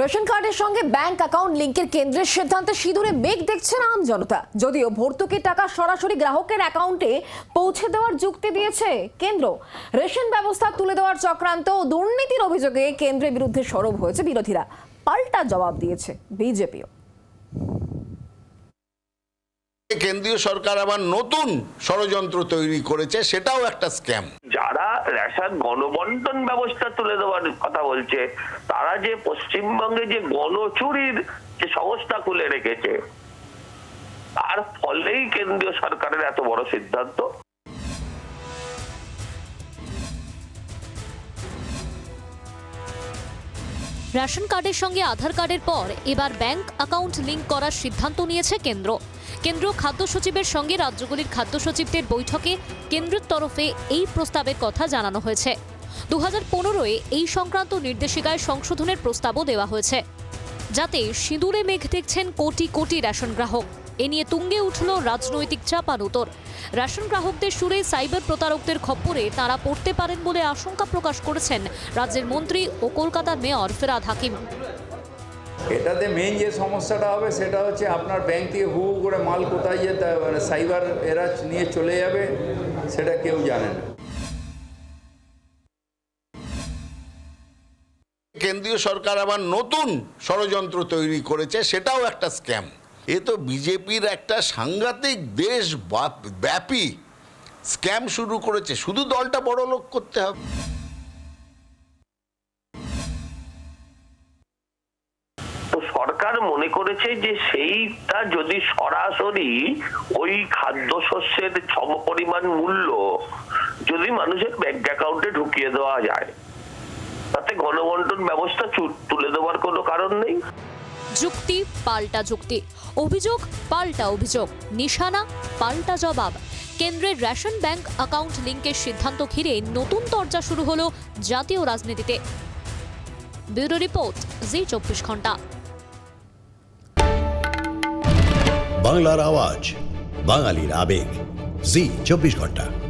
Ration কার্ডের সঙ্গে bank account লিঙ্কের কেন্দ্রের সিদ্ধান্তে সিঁদুরে মেঘ দেখছেন আম জনতা। যদিও ভর্তুকির টাকা সরাসরি গ্রাহকের অ্যাকাউন্টে পৌঁছে দেওয়ার যুক্তি দিয়েছে কেন্দ্র। রেশন ব্যবস্থা তুলে দেওয়ার চক্রান্ত ও দুর্নীতির অভিযোগে কেন্দ্রের বিরুদ্ধে সরব হয়েছে বিরোধীরা। পাল্টা জবাব দিয়েছে বিজেপিও। কেন্দ্রীয় সরকার আবার নতুন ষড়যন্ত্র তৈরি করেছে সেটাও একটা স্ক্যাম। যারা রেশন গণবন্টন ব্যবস্থা তুলে দেওয়ার কথা বলছে। তারা যে পশ্চিমবঙ্গে যে গণচুরির যে সংস্থা খুলে রেখেছে, তার ফলেই কেন্দ্রীয় সরকারের এত বড় সিদ্ধান্ত। রেশন কার্ডের সঙ্গে আধার কার্ডের পর এবার ব্যাংক অ্যাকাউন্ট লিঙ্ক করার সিদ্ধান্ত নিয়েছে কেন্দ্র। কেন্দ্র খাদ্য সচিবের সঙ্গে রাজ্যগুলির খাদ্য সচিবদের বৈঠকে কেন্দ্রের তরফে এই প্রস্তাবের কথা জানানো হয়েছে। দু হাজার পনেরোয় এই সংক্রান্ত নির্দেশিকায় সংশোধনের প্রস্তাবও দেওয়া হয়েছে। যাতে সিঁদুরে মেঘ দেখছেন কোটি কোটি রেশন গ্রাহক। এ নিয়ে তুঙ্গে উঠল রাজনৈতিক চাপানুতর রেশন গ্রাহকদের সুরে সাইবার প্রতারকদের খপ্পরে তারা পড়তে পারেন বলে আশঙ্কা প্রকাশ করেছেন রাজ্যের মন্ত্রী ও কলকাতার মেয়র ফেরাদ হাকিম। এটাতে মেইন যে সমস্যাটা হবে সেটা হচ্ছে আপনার ব্যাংক থেকে হু হু করে মাল কোথায় যে মানে সাইবার এরা নিয়ে চলে যাবে সেটা কেউ জানে না। কেন্দ্রীয় সরকার আবার নতুন ষড়যন্ত্র তৈরি করেছে সেটাও একটা স্ক্যাম এ তো বিজেপির একটা সাংঘাতিক দেশ ব্যাপী স্ক্যাম শুরু করেছে। শুধু দলটা বড় লোক করতে হবে। সরকার মনে করেছে যে সেইটা যদি সরাসরি ওই খাদ্যশস্যের সম পরিমাণ মূল্য যদি মানুষের ব্যাংক অ্যাকাউন্টে ঢুকিয়ে দেওয়া যায়, তাতে গণবন্টন ব্যবস্থা তুলে দেওয়ার কোনো কারণ নেই। যুক্তি, পাল্টা যুক্তি। অভিযোগ, পাল্টা অভিযোগ। নিশানা, পাল্টা জবাব। কেন্দ্রের রেশন ব্যাংক অ্যাকাউন্ট লিঙ্কের সিদ্ধান্ত ঘিরে নতুন তরজা শুরু হলো জাতীয় রাজনীতিতে। ব্যুরো রিপোর্ট, জি চব্বিশ ঘণ্টা। বাংলার আওয়াজ, বাঙালির আবেগ। জি চব্বিশ ঘণ্টা।